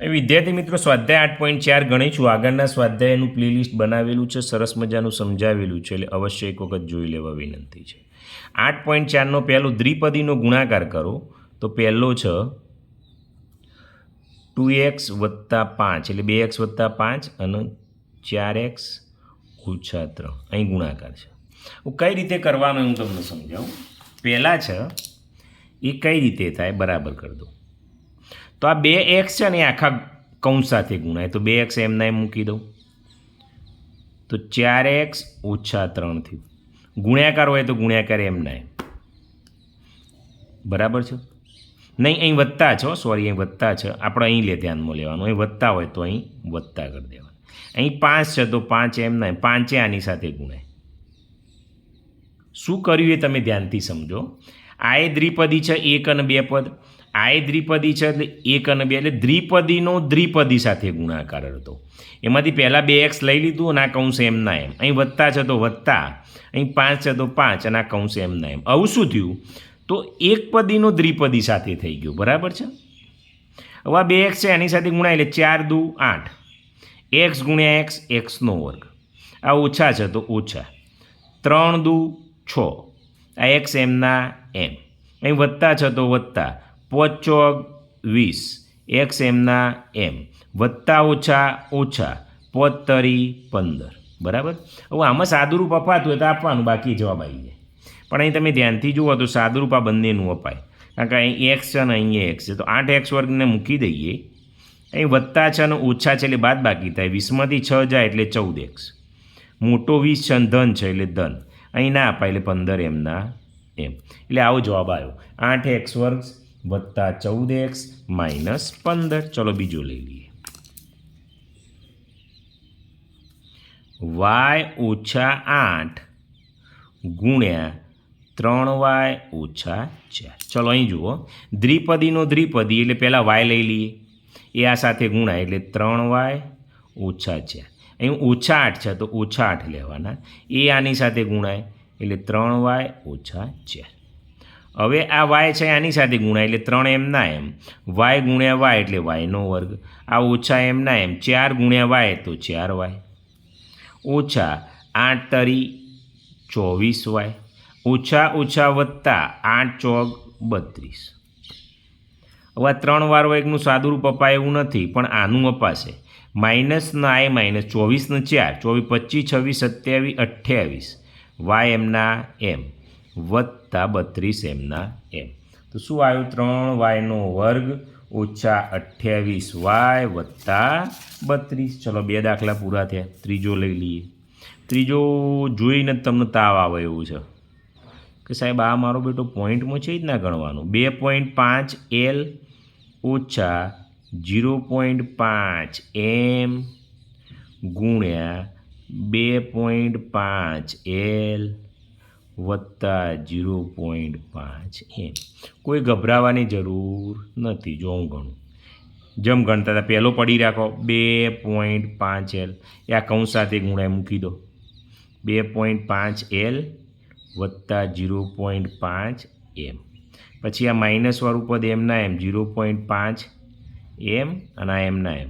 વિદ્યાર્થી મિત્રો, સ્વાધ્યાય આઠ પોઈન્ટ ચાર ગણીશું આગળના સ્વાધ્યાયનું પ્લેલિસ્ટ બનાવેલું છે, સરસ મજાનું સમજાવેલું છે, એટલે અવશ્ય એક વખત જોઈ લેવા વિનંતી છે. આઠ પોઈન્ટ ચારનો પહેલો દ્વિપદીનો ગુણાકાર કરો, તો પહેલો છે ટુ એક્સ વત્તા પાંચ, એટલે બે એક્સ વત્તા પાંચ અને ચાર એક્સ ઓછા ત્રણ. અહીં ગુણાકાર છે. હું કઈ રીતે કરવાનો હું તમને સમજાવું? પહેલાં છે, એ કઈ રીતે થાય? બરાબર કરી દો. તો આ બે એક્સ છે ને એ આખા કૌંસ સાથે ગુણાય. તો બે એક્સ એમને એમ મૂકી દઉં. તો ચાર એક્સ ઓછા ત્રણ થયું ગુણ્યાકાર હોય તો ગુણ્યાકાર એમના એમ. બરાબર છે? નહીં, અહીં વધતા છો. સોરી અહીં વધતા છે. આપણે અહીં લે ધ્યાનમાં લેવાનું. અહીં વધતા હોય તો અહીં વધતા કરી દેવાનું. અહીં પાંચ છે તો પાંચ એમ. પાંચે આની સાથે ગુણાય. શું કર્યું એ તમે ધ્યાનથી સમજો. આ એ દ્વિપદી છે, એક અને બે પદ. આ એ દ્વિપદી છે એટલે એક અને બે, એટલે દ્વિપદીનો દ્વિપદી સાથે ગુણાકાર હતો. એમાંથી પહેલાં બે એક્સ લઈ લીધું અને આ કૌંસ એમના એમ. અહીં વત્તા છે તો વત્તા, અહીં પાંચ છે તો પાંચ અને આ કૌંસ એમના એમ. આવું શું થયું? તો એક પદીનો દ્વિપદી સાથે થઈ ગયું. બરાબર છે? હવે આ બે એક્સ છે, એની સાથે ગુણાય એટલે ચાર દુ આઠ. એક્સ ગુણ્યા એક્સ એક્સનો વર્ગ. આ ઓછા છે તો ઓછા. ત્રણ દુ છ. આ એક્સ એમના એમ. અહીં વત્તા છે તો વત્તા. પોચ ચોક વીસ. એક્સ એમના એમ. વત્તા ઓછા ઓછા પોચ પંદર. બરાબર? હવે આમાં સાદુરૂપ અપાતું હોય તો આપવાનું, બાકી જવાબ આવી જાય. પણ અહીં તમે ધ્યાનથી જુઓ તો સાદુરૂપ આ બંનેનું અપાય. કારણ કે અહીં એક્સ છે અને અહીંયા એક્સ છે. તો આઠ એક્સ વર્ગને મૂકી દઈએ. અહીં વત્તા છે અને ઓછા છે એટલે બાદ બાકી થાય. વીસમાંથી છ જાય એટલે ચૌદ એક્સ મોટો વીસ છે અને ધન છે એટલે ધન. અહીં ના અપાય એટલે પંદર એમના એમ. એટલે આવો જવાબ આવ્યો. આઠ એક્સ વર્ગ વત્તા ચૌદ એક્સ માઇનસ પંદર. ચલો બીજો લઈ લઈએ. વાય ઓછા આઠ ગુણ્યા ત્રણ વાય ઓછા ચાર. ચલો અહીં જુઓ. દ્વિપદીનો દ્વિપદી એટલે પહેલાં વાય લઈ લઈએ. એ આ સાથે ગુણાય એટલે ત્રણ વાય ઓછા ચાર. અહીં ઓછા આઠ છે તો ઓછા આઠ લેવાના. એ આની સાથે ગુણાય એટલે ત્રણ વાય ઓછા ચાર. હવે આ વાય છે આની સાથે ગુણાય, એટલે ત્રણ એમના એમ. વાય ગુણ્યા વાય એટલે વાયનો વર્ગ. આ ઓછા એમના એમ. ચાર ગુણ્યા વાય તો ચાર વાય. ઓછા આઠ તરી ચોવીસ વાય. ઓછા ઓછા વત્તા આઠ ચોક બત્રીસ. હવે આ ત્રણ વાર એકનું સાદુરૂપ અપાય એવું નથી, પણ આનું અપાશે. માઇનસના આય માઇનસ ચોવીસને ચાર. ચોવીસ પચીસ, છવ્વીસ, સત્યાવીસ, અઠ્યાવીસ. વાય એમના એમ. વત્તા બત્રીસ એમના એમ. તો શું આવ્યું? ત્રણ વાયનો વર્ગ ઓછા અઠ્યાવીસ વાય વત્તા બત્રીસ. ચલો બે દાખલા પૂરા થયા. ત્રીજો લઈ લઈએ. ત્રીજો જોઈને તમને તાવ આવે એવું છે. કે સાહેબ, આ મારો બેટો પોઈન્ટમાં છે જ ના ગણવાનું. બે પોઈન્ટ પાંચ એલ ઓછા જીરો પોઈન્ટ પાંચ એમ ગુણ્યા બે પોઈન્ટ પાંચ એલ વત્તા જીરો પોઈન્ટ પાંચ એમ. કોઈ ગભરાવાની જરૂર નથી, જો હું ગણું. જેમ ગણતા હતા, પહેલો પડી રાખો, બે પોઈન્ટ પાંચ એલ. એ આ કૌંસ સાથે ગુણાય મૂકી દો. બે પોઈન્ટ પાંચ એલ વત્તા જીરો પોઈન્ટ પાંચ એમ. પછી આ માઇનસવાળું પદ એમના એમ, જીરો પોઈન્ટ પાંચ એમ અને આ એમના એમ.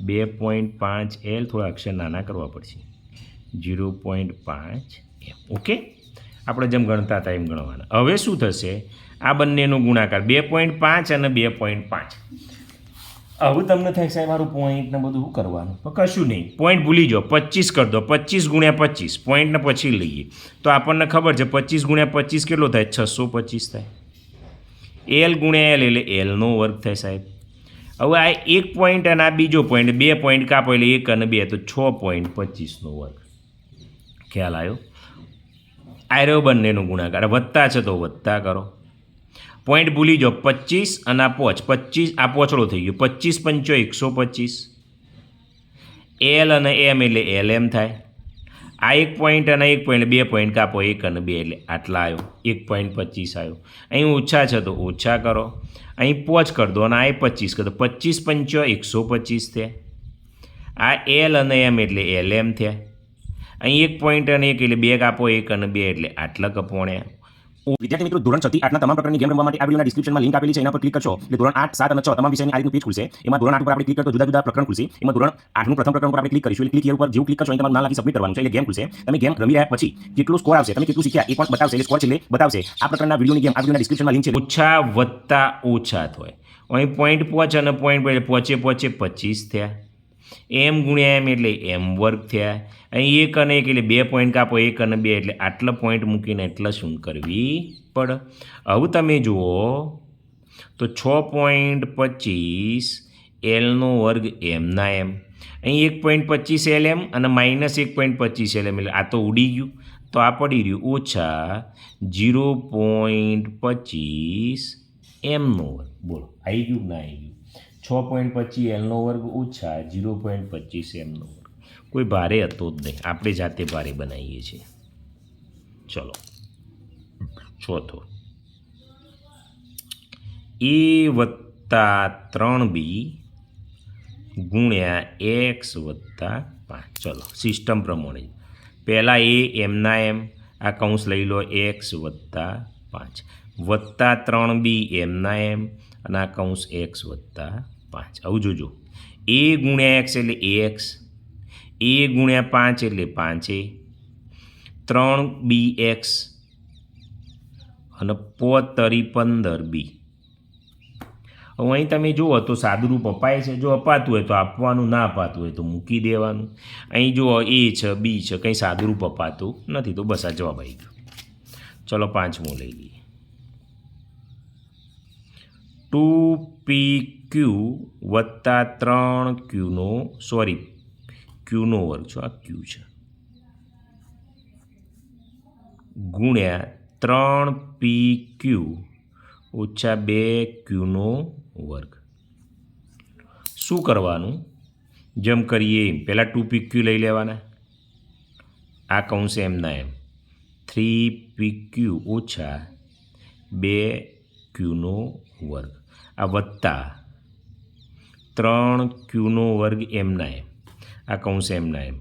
બે પોઈન્ટ પાંચ એલ થોડા અક્ષર નાના કરવા પડશે. જીરો પોઈન્ટ પાંચ એમ. ઓકે? આપણે જેમ ગણતા હતા એમ ગણવાના. હવે શું થશે? આ બંનેનો ગુણાકાર બે પોઈન્ટ પાંચ અને બે પોઈન્ટ પાંચ. હવે તમને થાય સાહેબ મારું પોઈન્ટ ને બધું કરવાનું? કશું નહીં. પોઈન્ટ ભૂલી જાઓ. પચીસ કરી દો. પચીસ ગુણ્યા પચીસ. પોઈન્ટને પછી લઈએ. તો આપણને ખબર છે પચીસ ગુણ્યા પચીસ કેટલો થાય? છસો પચીસ થાય. એલ ગુણ્યા એલ એટલે એલનો વર્ગ થાય સાહેબ. હવે આ એક પોઈન્ટ અને આ બીજો પોઈન્ટ બે પોઈન્ટ કાપો એટલે એક અને બે, તો છ પોઈન્ટ પચીસનો વર્ગ. ખ્યાલ આવ્યો? આયરો બંનેનો ગુણાકાર. વત્તા છે તો વત્તા કરો. પોઈન્ટ ભૂલી જાઓ. પચીસ અને આ પોચ પચીસ આ પોચડો થઈ ગયો. પચીસ પંચો એકસો પચીસ. એલ અને એમ એટલે એલ એમ થાય. આ એક પોઈન્ટ અને એક પોઈન્ટ બે પોઈન્ટ કાપો. એક અને બે એટલે આટલા આવ્યો એક પોઈન્ટ પચીસ આવ્યો અહીં ઓછા છે તો ઓછા કરો. અહીં પોચ કરી દો અને આ પચીસ કરો પચીસ પંચો એકસો પચીસ થયા. આ એલ અને એમ એટલે એલ એમ થયા. અહીં એક પોઈન્ટ અને એક એટલે બે કાપો એક અને બે એટલે આટલા કપોણ્યા વિદ્યાર્થી મિત્રો ધોરણ છથી આટલા તમામ પ્રકારની ગેમ રમવા માટે આ વિડીયોના ડિસ્ક્રિપ્શનમાં લિંક આપેલી છે એના પર ક્લિક કરશો એટલે ધોરણ આઠ સાત અને છ તમામ વિષયની આ રીતનું પેજ ખુલશે. એમાં ધોરણ આઠ પર આપણે ક્લિક કરતો જુદા જુદા પ્રકરણ ખુલશે. એમાં ધોરણ આઠનું પ્રથમ પ્રકરણ પર આપણે ક્લિક કરીશું. એટલે ક્લિક ઉપર જેવું ક્લિક કરશો તમારું નામ લખી સબમિટ કરવાનું છે. એટલે ગેમ ખુલશે. તમે ગેમ રમી રહ્યા પછી કેટલું સ્કોર આવશે? તમે કેટલું શીખ્યા? એ પણ બતાવશે. એટલે સ્કોર છે બતાવશે. આ પ્રકારના વિડીયોની ગેમ આ વિડીયોના ડિસ્ક્રિપ્શનમાં લિંક છે. ઓછા વત્તા ઓછા થાય. અહીં પોઈન્ટ પહોંચ અને પોઈન્ટ પહોંચે પહોંચે પોચે પચીસ થયા. એમ ગુણ્યા એમ એટલે એમ વર્ગ થયા. અહીં એક અને એક એટલે બે પોઈન્ટ કાપો, એક અને બે એટલે આટલા પોઈન્ટ મૂકીને એટલે શું કરવી પડે? હવે તમે જુઓ, તો છ પોઈન્ટ પચીસ એલનો વર્ગ એમના એમ. અહીં એક પોઈન્ટ પચીસ એલ એમ અને માઇનસ એક પોઈન્ટ પચીસ એલ એમ એટલે આ તો ઉડી ગયું. તો આ પડી રહ્યું ઓછા જીરો પોઈન્ટ પચીસ એમનો વર્ગ. બોલો આવી ગયું ના આવી ગયું? છ પોઈન્ટ પચીસ એલનો વર્ગ ઓછા જીરો પોઈન્ટ પચીસ એમનો વર્ગ. કોઈ ભારે હતો જ નહીં. આપણે જાતે ભારે બનાવીએ છીએ. ચલો. ચોથો. એ વત્તા ત્રણ બી ગુણ્યા એક્સ વત્તા પાંચ. ચલો સિસ્ટમ પ્રમાણે. પહેલાં એ એમના એમ આ કૌંસ લઈ લો. એક્સ વત્તા પાંચ. વત્તા ત્રણ બી એમના એમ અને આ કૌંસ એક્સ વત્તા પાંચ. આવું જોજો. એ ગુણ્યા એક્સ એટલે એક્સ. એ ગુણ્યા પાંચ એટલે પાંચે ત્રણ બી એક્સ. અને પોતરી પંદર બી. હવે અહીં તમે જુઓ તો સાદુરૂપ અપાય છે. જો અપાતું હોય તો આપવાનું, ના અપાતું હોય તો મૂકી દેવાનું. અહીં જુઓ, એ છે, બી છે, કંઈ સાદુરૂપ અપાતું નથી. તો બસ આ જવાબ આવી ગયો. ચલો પાંચમું લઈ લઈએ. ટુ પી ક્યુ વત્તા ત્રણ ક્યુનો સોરી ક્યુનો વર્ગ છો, આ ક્યુ છે. ગુણ્યા ત્રણ પી ક્યુ ઓછા બે ક્યુનો વર્ગ. શું કરવાનું? જેમ કરીએ એમ. પહેલાં ટુ પી ક્યુ લઈ લેવાના. આ કૌંસ એમના એમ. થ્રી પી ક્યુ ઓછા બે ક્યુનો વર્ગ. આ વત્તા ત્રણ ક્યુનો વર્ગ એમના એમ આ કૌંસ એમના એમ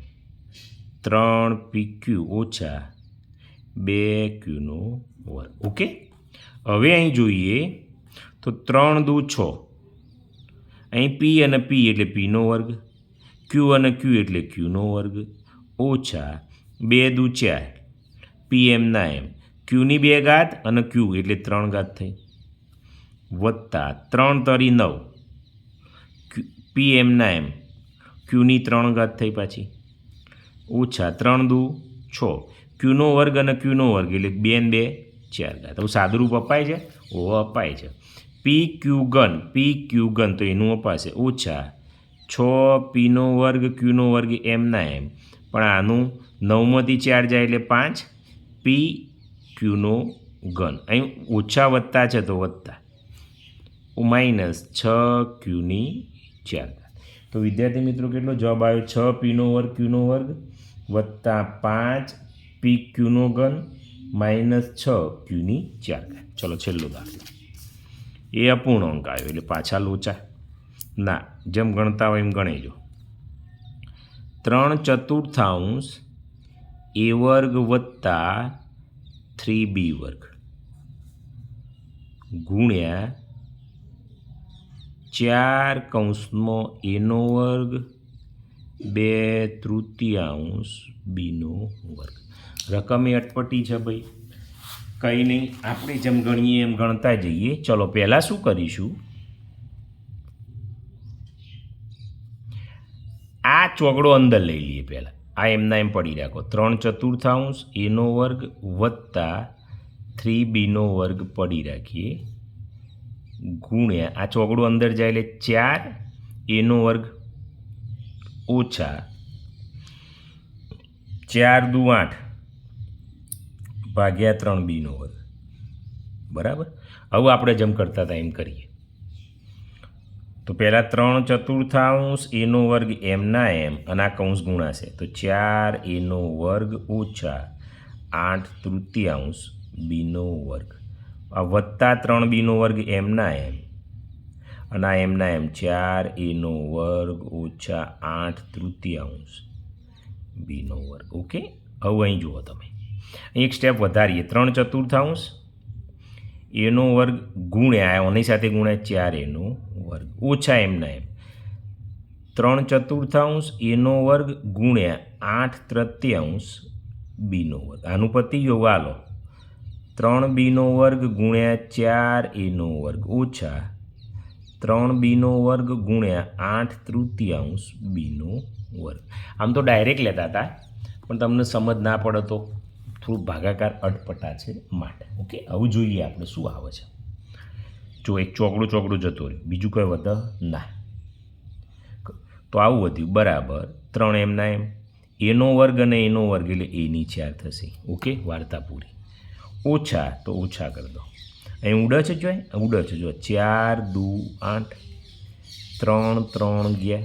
ત્રણ પી ક્યુ ઓછા બે ક્યુનો વર્ગ. ઓકે? હવે અહીં જોઈએ તો ત્રણ દુ છ. અહીં પી અને પી એટલે પીનો વર્ગ, ક્યુ અને ક્યુ એટલે ક્યુનો વર્ગ, ઓછા બે દુ ચાર. પી એમના એમ. ક્યુની બે ઘાત અને ક્યુ એટલે ત્રણ ઘાત થઈ. વત્તા ત્રણ તરી નવ. પી એમના એમ. ક્યુની ત્રણ ઘાત થઈ પાછી. ઓછા ત્રણ દુ છ. ક્યુનો વર્ગ અને ક્યુનો વર્ગ એટલે બે ને બે, ચાર ઘાત. હવે સાદુરૂપ અપાય છે? ઓ, અપાય છે. P Q gun P Q gun તો એનું અપાશે. ઓછા છ પીનો વર્ગ ક્યુનો વર્ગ એમના એમ. પણ આનું નવમાંથી ચાર જાય એટલે પાંચ. પી ક્યુનો ઘન. અહીં ઓછા વત્તા છે તો વત્તા માઇનસ છ ક્યુની ચાર તો વિદ્યાર્થી મિત્રો કેટલો જવાબ આવ્યો? છ પીનો વર્ગ ક્યુનો વર્ગ વત્તા પાંચ પી ક્યુનો ઘન માઇનસ છ ક્યુની ચાર ચલો છેલ્લો દાખલો. એ અપૂર્ણ અંક આવ્યો એટલે પાછા લોચા. ના, જેમ ગણતા હોય એમ ગણેજો ત્રણ ચતુર્થાંશ એ વર્ગ વત્તા થ્રી બી વર્ગ ગુણ્યા ચાર કૌંસમાં એનો વર્ગ, બે તૃતીયાંશ બીનો વર્ગ. રકમ એ અટપટી છે ભાઈ. કંઈ નહીં, આપણે જેમ ગણીએ એમ ગણતા જઈએ. ચલો, પહેલાં શું કરીશું? આ ચોગડો અંદર લઈ લઈએ પહેલાં. આ એમના એમ પડી રાખો. ત્રણ ચતુર્થાંશ, એનો વર્ગ વત્તા થ્રી બીનો વર્ગ પડી રાખીએ. ગુણ્યા. આ ચોગડું અંદર જાય એટલે ચાર, એનો વર્ગ ઓછા ચાર દુ આઠ ભાગ્યા ત્રણ બીનો વર્ગ. બરાબર? હવે આપણે જેમ કરતા હતા એમ કરીએ. તો પહેલાં ત્રણ ચતુર્થાંશ, એનો વર્ગ એમના એમ, અને આ કૌંસ ગુણાશે. તો ચાર, એનો વર્ગ ઓછા આઠ તૃતીયાંશ, બીનો વર્ગ. આ વત્તા ત્રણ બીનો વર્ગ એમના એમ. અને આ એમના એમ ચાર એનો વર્ગ ઓછા આઠ તૃતીયાંશ બીનો વર્ગ. ઓકે? હવે અહીં જુઓ તમે. અહીં એક સ્ટેપ વધારીએ. ત્રણ ચતુર્થાંશ, એનો વર્ગ ગુણ્યા એની સાથે ગુણ્યા ચાર એનો વર્ગ. ઓછા એમના એમ. ત્રણ ચતુર્થાંશ, એનો વર્ગ ગુણ્યા આઠ તૃતીયાંશ બીનો વર્ગ. આનું પતિ જો આલો ત્રણ બીનો વર્ગ ગુણ્યા ચાર એનો વર્ગ ઓછા ત્રણ બીનો વર્ગ ગુણ્યા આઠ તૃતીયાંશ બીનો વર્ગ. આમ તો ડાયરેક્ટ લેતા હતા, પણ તમને સમજ ના પડે તો થોડું ભાગાકાર અટપટા છે માટે. ઓકે આવું જોઈએ આપણે શું આવે છે. જો એક ચોકડું ચોકડું જતો રહ્યું, બીજું કંઈ વધ ના. તો આવું વધ્યું, બરાબર. ત્રણ એમના એમ. એનો વર્ગ અને એનો વર્ગ એટલે એની ચાર થશે. ઓકે વાર્તા પૂરી. ઓછા, તો ઓછા કરી દો. અહીં ઉડે છે જો ઉડે છે જો ચાર, દુ, આઠ, ત્રણ ત્રણ ગયા.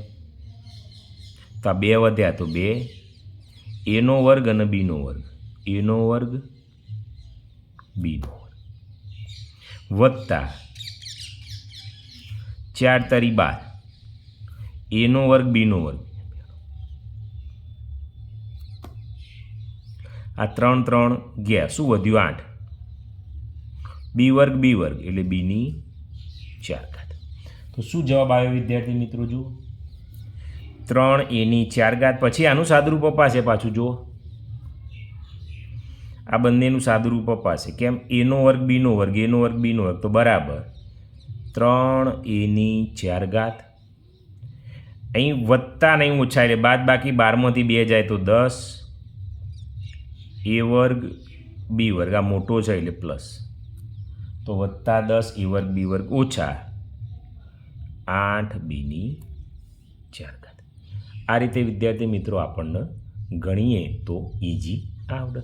તો આ બે વધ્યા તો બે. એનો વર્ગ અને બીનો વર્ગ. એનો વર્ગ બીનો વર્ગ. વત્તા ચાર તારી બાર. એનો વર્ગ બીનો વર્ગ. આ ત્રણ ત્રણ ગયા. શું વધ્યું? આઠ. બી વર્ગ બી વર્ગ એટલે બીની ચાર ઘાત. તો શું જવાબ આવ્યો વિદ્યાર્થી મિત્રો જુઓ. ત્રણ એની ચાર ઘાત. પછી આનું સાદુરૂપ અપાશે પાછું, જુઓ. આ બંનેનું સાદુરૂપ અપાશે. કેમ? એનો વર્ગ બીનો વર્ગ. એનો વર્ગ બીનો વર્ગ. તો બરાબર. ત્રણ એની ચાર ઘાત. અહીં વત્તા નહીં ઓછા એટલે બાદ બાકી બારમાંથી બે જાય તો દસ. એ વર્ગ બી વર્ગ. આ મોટો છે એટલે પ્લસ તો વત્તા દસ એ વર્ગ બી વર્ગ ઓછા આઠ બીની ચાર ઘાત. આ રીતે વિદ્યાર્થી મિત્રો આપણને ગણીએ તો ઇઝી આવડે